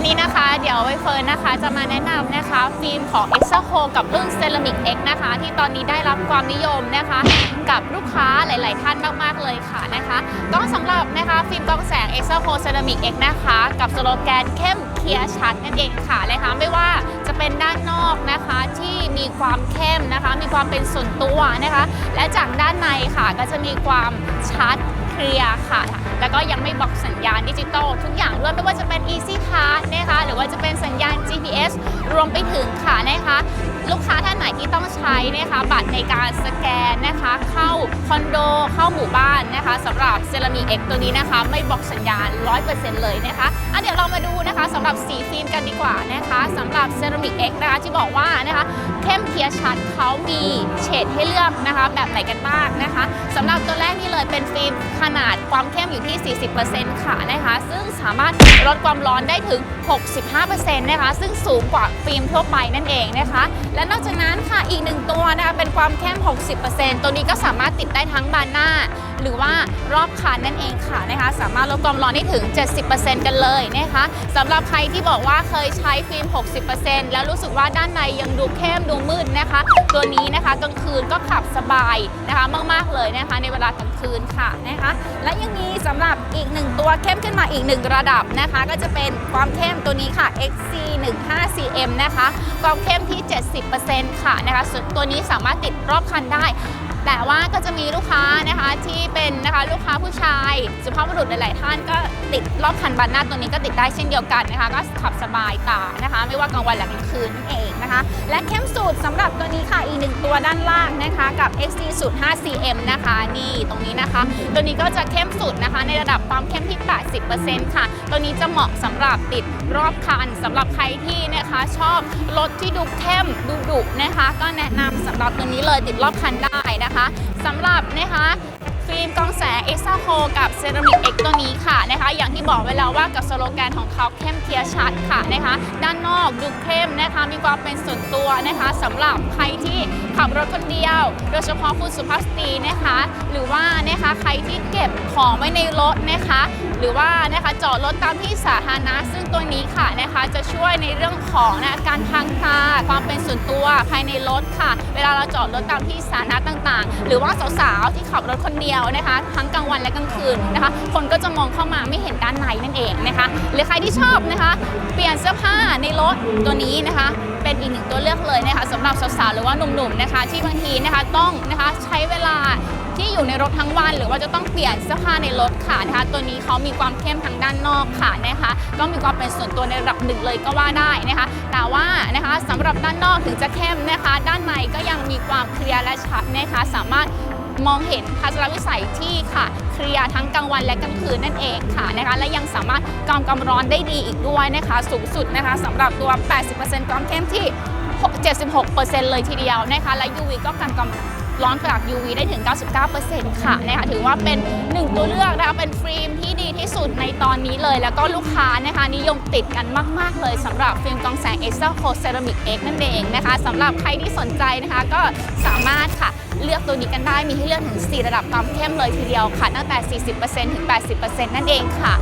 อนนี้นะคะ เดี๋ยวใบเฟิร์นนะคะ จะมาแนะนำนะคะ ฟิล์มของ e x a c o กับรุ่น Ceramic X นะคะ ที่ตอนนี้ได้รับความนิยมนะคะ กับลูกค้าหลาย ๆ ท่านมาก ๆ เลยค่ะนะคะก็สำหรับนะคะ ฟิล์มกองแสง e x a c o Ceramic X นะคะ กับสโลแกนเข้มเคลียร์ชัดนั่นเองค่ะนะคะไม่ว่าจะเป็นด้านนอกนะคะที่มีความเข้มนะคะ มีความเป็นส่วนตัวนะคะ และจากด้านในค่ะก็จะมีความชัด เคลียร์ค่ะ แล้วก็ยังไม่บล็อกสัญญาณดิจิตอลทุกอย่างด้วยไม่ว่าจะเป็น Easy Pass นะคะหรือว่าจะเป็นสัญญาณ GPS รวมไปถึงค่ะนะคะลูกค้าท่านไหนที่ต้องใช้นะคะบัตรในการสแกนนะคะเข้าคอนโดเข้าหมู่บ้านนะคะสำหรับเซรามิก X ตัวนี้นะคะ ไม่บล็อกสัญญาณ 100%เลยนะคะอะเดี๋ยวเรามาดูนะคะสำหรับสีฟิล์มกันดีกว่านะคะสำหรับเซรามิก X นะคะที่บอกว่านะคะเข้มเคลียร์ชัดเขามีเฉดให้เลือกนะคะแบบไหนกันบ้างนะคะสำหรับตัวแรก เลยเป็นฟิล์มขนาดความเข้มอยู่ที่ 40%ค่ะนะคะ ซึ่งสามารถลดความร้อนได้ถึง 65%นะคะ ซึ่งสูงกว่าฟิล์มทั่วไปนั่นเองนะคะ และนอกจากนั้นค่ะอีกหนึ่งตัวนะคะเป็นความเข้ม 60%ตัวนี้ก็สามารถติดได้ทั้งบานหน้า หรือว่ารอบคันนั่นเองค่ะนะคะ สามารถลดความร้อนได้ถึง 70%กันเลยนะคะสำหรับใครที่บอกว่าเคยใช้ฟิล์ม 60%แล้วรู้สึกว่าด้านในยังดูเข้มดูมืดนะคะ ตัวนี้นะคะกลางคืนก็ขับสบายนะคะ มากๆเลยนะคะ ในเวลากลางคืนค่ะนะคะ และยังมีสำหรับอีกหนึ่งตัวเข้มขึ้นมาอีกหนึ่งระดับนะคะ ก็จะเป็นความเข้มตัวนี้ค่ะ XC 1 5 cm นะคะความเข้มที่ 70%ค่ะนะคะส่วนตัวนี้สามารถติดรอบคันได้ แต่ว่าก็จะมีลูกค้านะคะที่เป็นนะคะลูกค้าผู้ชายสุภาพบุรุษหลาย ๆ ท่านก็ติดรอบคันบานหน้าตัวนี้ก็ติดได้เช่นเดียวกันนะคะ ก็ขับสบายตานะคะ ไม่ว่ากลางวันหรือกลางคืนนั่นเองนะคะ และเข้มสูตรสำหรับตัวนี้ค่ะอีกหนึ่งตัวด้านล่างนะคะกับ XD สูตร 5cm นะคะนี่ตรงนี้นะคะ ตัวนี้ก็จะเข้มสุดนะคะ ในระดับความเข้มที่ 80%ค่ะ ตัวนี้จะเหมาะสำหรับติดรอบคันสำหรับใครที่นะคะชอบรถที่ดูเข้มดูดุนะคะ ก็แนะนำสำหรับตัวนี้เลยติดรอบคันได้นะคะสำหรับนะคะฟิล์มกองแสง e x a c o กับ Ceramic X ตัวนี้ค่ะนะคะอย่างที่บอกไว้แล้วว่ากับสโลแกนของเขาเข้มเคลียร์ชัดค่ะนะคะด้านนอกดูเข้มนะคะมีความเป็นส่วนตัวนะคะสำหรับใครที่ขับรถคนเดียว โดยเฉพาะคุณสุภาพสตรีนะคะ หรือว่านะคะใครที่เก็บของไว้ในรถนะคะ หรือว่านะคะจอดรถตามที่สาธารณะซึ่งตัวนี้ค่ะนะคะจะช่วยในเรื่องของนะการทางตาความเป็นส่วนตัวภายในรถค่ะ เวลาเราจอดรถตามที่สาธารณะต่างๆ หรือว่าสาวๆที่ขับรถคนเดียวนะคะ ทั้งกลางวันและกลางคืนนะคะ คนก็จะมองเข้ามาไม่เห็นด้านในนั่นเองนะคะ หรือใครที่ชอบนะคะ เปลี่ยนเสื้อผ้าในรถตัวนี้นะคะ เป็นอีกหนึ่งตัวเลือกเลยนะคะสำหรับสาวๆหรือว่าหนุ่มๆนะคะ ที่บางทีนะคะต้องนะคะใช้เวลา ที่อยู่ในรถทั้งวัน หรือว่าจะต้องเปลี่ยนเสื้อผ้าในรถค่ะนะคะ ตัวนี้เขามีความเข้มทางด้านนอกค่ะนะคะ ก็มีความเป็นส่วนตัวในระดับหนึ่งเลยก็ว่าได้นะคะ แต่ว่านะคะสำหรับด้านนอกถึงจะเข้มนะคะ ด้านในก็ยังมีความเคลียร์และชัดนะคะ สามารถมองเห็นทัศนวิสัยที่ค่ะ เคลียร์ทั้งกลางวันและกลางคืนนั่นเองค่ะนะคะ และยังสามารถกรองความร้อนได้ดีอีกด้วยนะคะ สูงสุดนะคะสำหรับตัว 80%ความเข้มที่ 76%เลยทีเดียวนะคะ และ UV ก็กันความ ร้อนจาก UV ได้ถึง 99%ค่ะนะคะถือว่าเป็นหนึ่งตัวเลือกนะคะเป็นฟิล์มที่ดีที่สุดในตอนนี้เลย แล้วก็ลูกค้านะคะนิยมติดกันมาก ๆ เลยสำหรับฟิล์มกองแสง e x a c o Ceramic X นั่นเองนะคะสำหรับใครที่สนใจนะคะก็สามารถค่ะเลือกตัวนี้กันได้มีให้เลือกถึง 4 ระดับความเข้มเลยทีเดียวค่ะตั้งแต่ 40%ถึง 80%นั่นเองค่ะ